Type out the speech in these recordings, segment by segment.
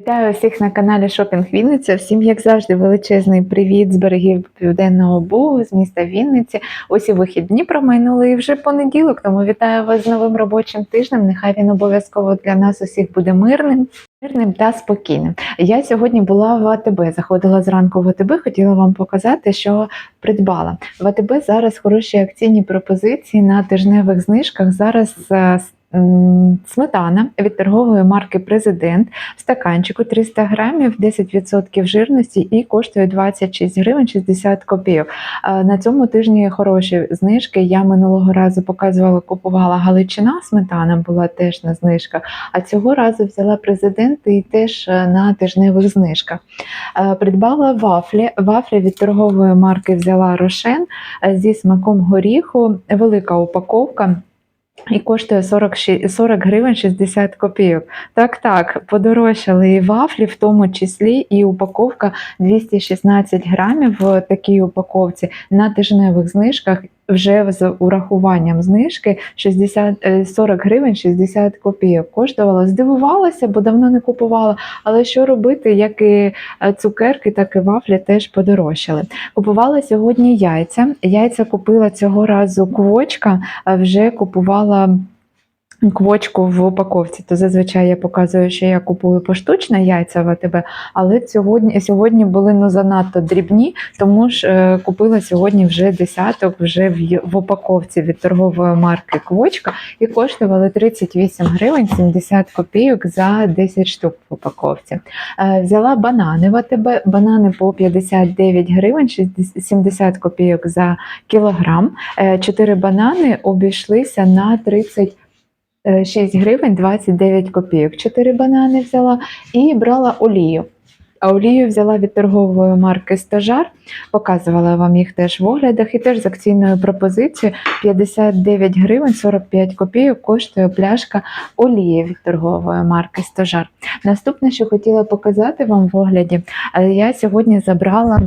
Вітаю всіх на каналі Шопінг Вінниця. Всім, як завжди, величезний привіт з берегів Південного Бугу, з міста Вінниці. Ось і вихідні промайнули і вже понеділок. Тому вітаю вас з новим робочим тижнем. Нехай він обов'язково для нас усіх буде мирним. Мирним та спокійним. Я сьогодні була в АТБ. Заходила зранку в АТБ, хотіла вам показати, що придбала. В АТБ зараз хороші акційні пропозиції на тижневих знижках. Зараз е, сметана від торгової марки Президент в стаканчику 300 грамів, 10% жирності і коштує 26 гривень 60 копійок. На цьому тижні хороші знижки. Я минулого разу показувала, купувала Галичина, сметана була теж на знижках. А цього разу взяла президент і теж е, на тижневих знижках. Е, Придбала вафлі. Вафлі від торгової марки взяла Рошен е, зі смаком горіху, велика упаковка. І коштує 40, ші- 40 гривень 60 копійок. Так, так, подорожчали і вафлі, в тому числі і упаковка 216 грамів в такій упаковці на тижневих знижках. Вже з урахуванням знижки 60, е, 40 гривень 60 копійок коштувала. Здивувалася, бо давно не купувала. Але що робити, як і е, цукерки, так і вафлі теж подорожчали. Купувала сьогодні яйця. Яйця купила цього разу квочка, вже купувала. Квочку в упаковці, то зазвичай я показую, що я купую поштучне яйця в АТБ, але сьогодні, сьогодні були ну занадто дрібні, тому ж е, купила сьогодні вже десяток вже в, в упаковці від торгової марки Квочка і коштували 38 гривень 70 копійок за 10 штук в упаковці. Е, взяла банани в АТБ, банани по 59 гривень 60 70 копійок за кілограм. Е, Чотири банани обійшлися на 30 е, 6 гривень 29 копійок. Чотири банани взяла і брала олію. А олію взяла від торгової марки Стожар, показувала вам їх теж в оглядах, і теж з акційною пропозицією 59 гривень 45 копійок коштує пляшка олії від торгової марки Стожар. Наступне, що хотіла показати вам в огляді, е, я сьогодні забрала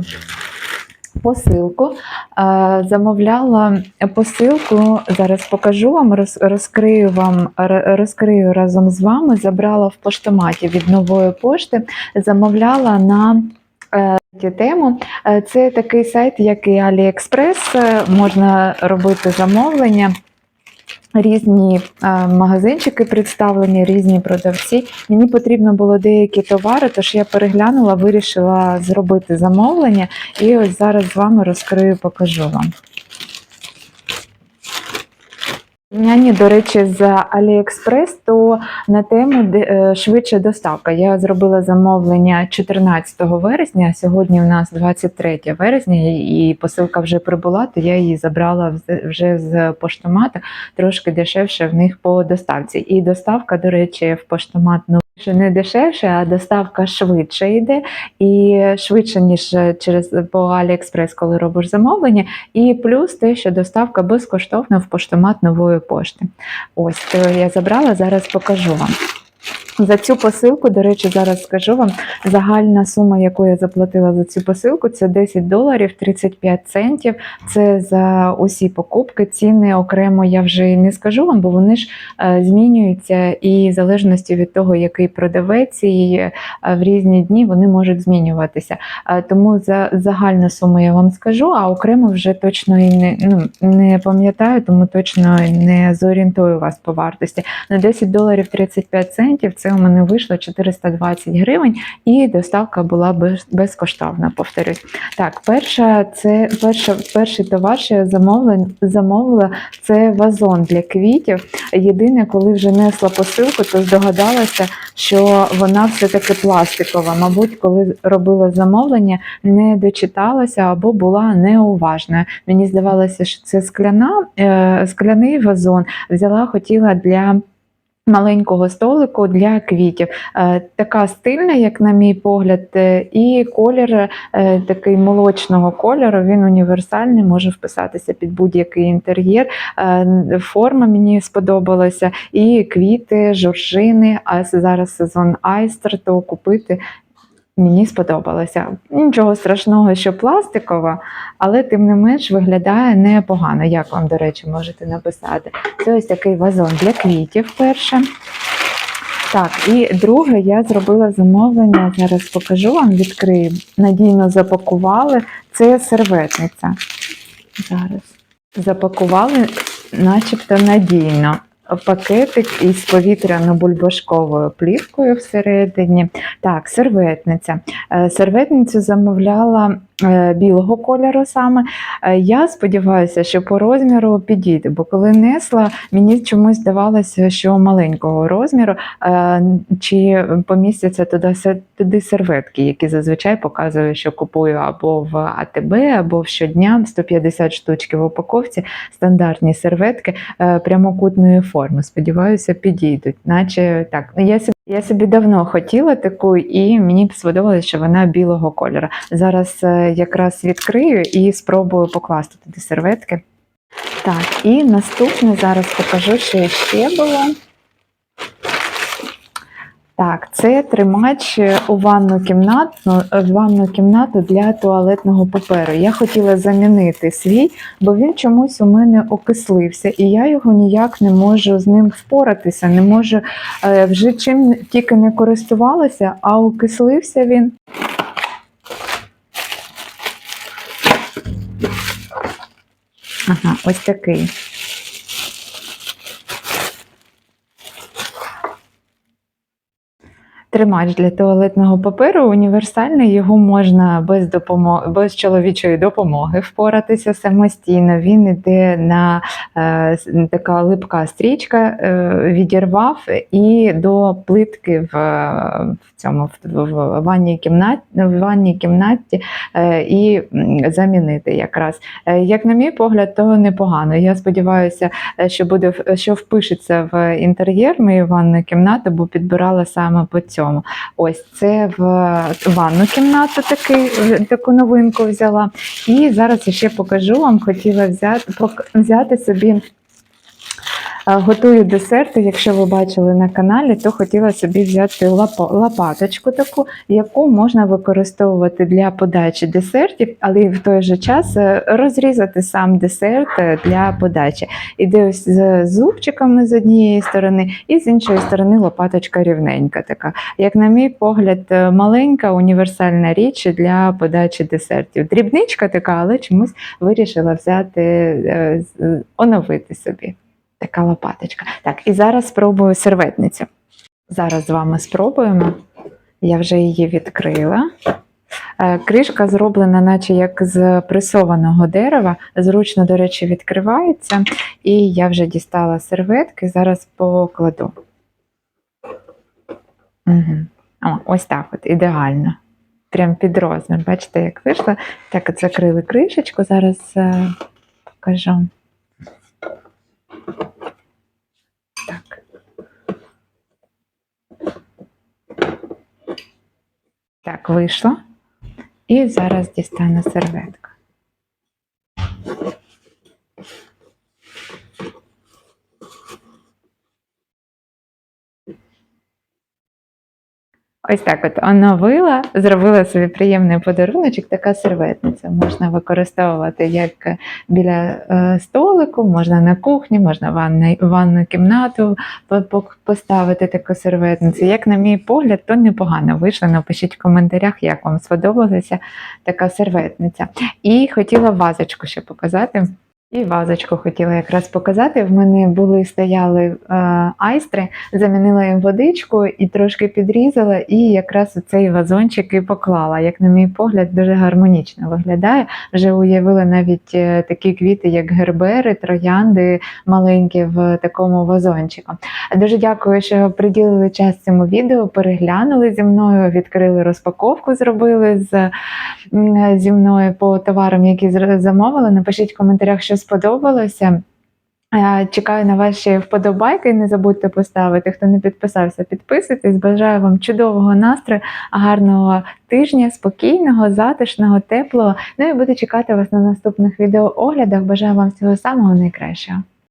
посилку. Е, Замовляла посилку. Зараз покажу вам, роз- розкрию вам, розкрию разом з вами. Забрала в поштоматі від нової пошти. Замовляла на е, тему. Е, Це такий сайт, як і AliExpress. Можна робити замовлення. Різні е, магазинчики представлені, різні продавці. Мені потрібно було деякі товари, тож я переглянула, вирішила зробити замовлення. І ось зараз з вами розкрию, покажу вам. Няні, до речі, з Аліекспрес, то на тему е, швидша доставка. Я зробила замовлення 14 вересня, сьогодні у нас 23 вересня, і посилка вже прибула, то я її забрала вже з поштомата, трошки дешевше в них по доставці. І доставка, до речі, в поштомат що не дешевше, а доставка швидше йде і швидше, ніж через по AliExpress, коли робиш замовлення. І плюс те, що доставка безкоштовна в поштомат нової пошти. Ось то я забрала, зараз покажу вам. За цю посилку, до речі, зараз скажу вам, загальна сума, яку я заплатила за цю посилку, це 10 доларів 35 центів. Це за усі покупки. Ціни окремо я вже не скажу вам, бо вони ж е, змінюються і в залежності від того, який продавець, і е, в різні дні вони можуть змінюватися. Е, Тому за загальну суму я вам скажу, а окремо вже точно і не, ну, не пам'ятаю, тому точно не зорієнтую вас по вартості. На 10 доларів 35 центів це у мене вийшло 420 гривень, і доставка була безкоштовна. Повторюсь. Так, перша це перша, перший товар, що я замовила, замовила, це вазон для квітів. Єдине, коли вже несла посилку, то здогадалася, що вона все-таки пластикова. Мабуть, коли робила замовлення, не дочиталася або була неуважна. Мені здавалося, що це скляна, е, скляний вазон. Взяла, хотіла для. Маленького столику для квітів. Е, Така стильна, як на мій погляд, е, і колір е, такий молочного кольору. Він універсальний, може вписатися під будь-який інтер'єр. Форма мені сподобалася, і квіти, жоржини. А зараз сезон айстер, то купити мені сподобалося. Нічого страшного, що пластикова, але тим не менш виглядає непогано. Як вам, до речі, можете написати? Це ось такий вазон для квітів перше. Так, і друге, я зробила замовлення. Зараз покажу вам, відкрию. Надійно запакували. Це серветниця. Зараз запакували, начебто надійно. Пакетик із повітряно-бульбашковою плівкою всередині. Так, серветниця. Е, Серветницю замовляла білого кольору саме. Е, Я сподіваюся, що по розміру підійде, бо коли несла, мені чомусь здавалося, що маленького розміру, е, чи помістяться туди, туди серветки, які зазвичай показую, що купую або в АТБ, або в щодня 150 штучки в упаковці, стандартні серветки е, прямокутної форми. Сподіваюся, підійдуть. Наче так, я. Я собі давно хотіла таку, і мені сподобалося, що вона білого кольору. Зараз е, якраз відкрию і спробую покласти туди серветки. Так, і наступне зараз покажу, що ще було. Так, це тримач у ванну кімнату, в ванну кімнату для туалетного паперу. Я хотіла замінити свій, бо він чомусь у мене окислився, і я його ніяк не можу з ним впоратися. Не можу е, вже чим тільки не користувалася, а окислився він. Ага, ось такий. Тримач для туалетного паперу універсальний, його можна без допомоги, без чоловічої допомоги впоратися самостійно. Він іде на е, така липка стрічка, е, відірвав і до плитки в, в цьому в, в ванній кімнаті, в ванній кімнаті е, і замінити якраз. Е, Як на мій погляд, то непогано. Я сподіваюся, е, що буде що впишеться в інтер'єр моєї ванної кімнати, бо підбирала саме по цьому. Ось це в ванну кімнату такий, таку новинку взяла. І зараз я ще покажу вам, хотіла взяти, взяти собі. Готую десерти, якщо ви бачили на каналі, то хотіла собі взяти лопаточку таку, яку можна використовувати для подачі десертів, але й в той же час е, розрізати сам десерт е, для подачі. Іде ось з зубчиками з однієї сторони, і з іншої сторони лопаточка рівненька така. Як на мій погляд, е, маленька універсальна річ для подачі десертів. Дрібничка така, але чомусь вирішила взяти, оновити собі. Така лопаточка. Так, і зараз спробую серветницю. Зараз з вами спробуємо. Я вже її відкрила. Е, Кришка зроблена, наче як з пресованого дерева. Зручно, до речі, відкривається. І я вже дістала серветки, зараз покладу. Угу. О, ось так от, ідеально. Прям під розмір. Бачите, як вийшло. Так, от закрили кришечку, зараз е, покажу. Так. Так, вийшло. І зараз дістану серветку. Ось так от оновила, зробила собі приємний подаруночок, така серветниця. Можна використовувати як біля е, столику, можна на кухні, можна ванну, ванну кімнату по- по- поставити таку серветницю. Як на мій погляд, то непогано вийшло. Напишіть в коментарях, як вам сподобалася така серветниця. І хотіла вазочку ще показати. І вазочку хотіла якраз показати. В мене були стояли е, айстри, замінила їм водичку і трошки підрізала, і якраз у цей вазончик і поклала. Як на мій погляд, дуже гармонічно виглядає. Вже уявила навіть е, такі квіти, як гербери, троянди маленькі в такому вазончику. Дуже дякую, що приділили час цьому відео, переглянули зі мною, відкрили розпаковку, зробили з зі мною по товарам, які замовила. Напишіть в коментарях, що сподобалося. Е, Чекаю на ваші вподобайки. Не забудьте поставити. Хто не підписався, підписуйтесь. Бажаю вам чудового настрою, гарного тижня, спокійного, затишного, теплого. Ну і буду чекати вас на наступних відеооглядах. Бажаю вам всього самого найкращого.